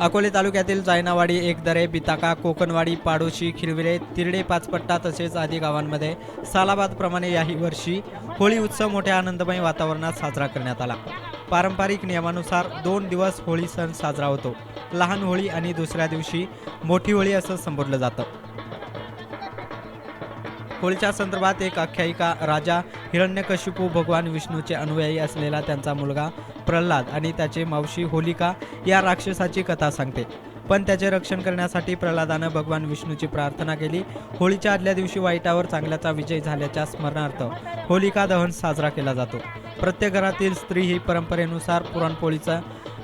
अकोले तालुक्यातील जायनावाडी एकदरे बिताका कोकणवाडी पाडोशी खिरविरे तिरडे पाचपट्टा तसेच आदी गावांमध्ये सालाबादप्रमाणे याही वर्षी होळी उत्सव मोठ्या आनंदमय वातावरणात साजरा करण्यात आला. पारंपरिक नियमानुसार दोन दिवस होळी सण साजरा होतो. लहान होळी आणि दुसऱ्या दिवशी मोठी होळी असं संबोधलं जातं. होळीच्या संदर्भात एक आख्यायिका राजा हिरण्यकशिपू भगवान विष्णूचे अनुयायी असलेला त्यांचा मुलगा प्रल्हाद आणि त्याची मावशी होलिका या राक्षसाची कथा सांगते. पण त्याचे रक्षण करण्यासाठी प्रल्हादानं भगवान विष्णूची प्रार्थना केली. होळीच्या आदल्या दिवशी वाईटावर चांगल्याचा विजय झाल्याच्या स्मरणार्थ होलिका दहन साजरा केला जातो. प्रत्येक घरातील स्त्री ही परंपरेनुसार पुरणपोळीचा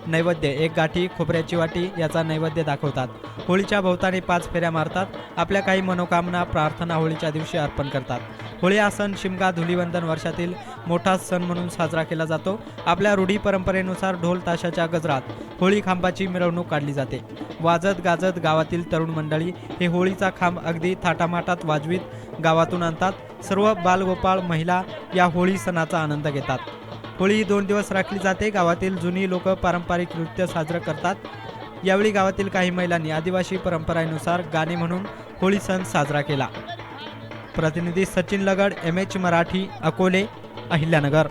नैवेद्य एक गाठी खोबऱ्याची वाटी याचा नैवेद्य दाखवतात. होळीच्या भोवतानी पाच फेऱ्या मारतात. आपल्या काही मनोकामना प्रार्थना होळीच्या दिवशी अर्पण करतात. होळी हा सण शिमगा धुलीवंदन वर्षातील मोठा सण म्हणून साजरा केला जातो. आपल्या रूढी परंपरेनुसार ढोल ताशाच्या गजरात होळी खांबाची मिरवणूक काढली जाते. वाजत गाजत गावातील तरुण मंडळी हे होळीचा खांब अगदी थाटामाटात वाजवीत गावातून आणतात. सर्व बालगोपाळ महिला या होळी सणाचा आनंद घेतात. होळी दोन दिवस राखली जाते. गावातील जुनी लोक पारंपरिक नृत्य साजरं करतात. यावेळी गावातील काही महिलांनी आदिवासी परंपरेनुसार गाणे म्हणून होळी सण साजरा केला. प्रतिनिधी Sachin Lagad M H Marathi Akole Ahilyanagar.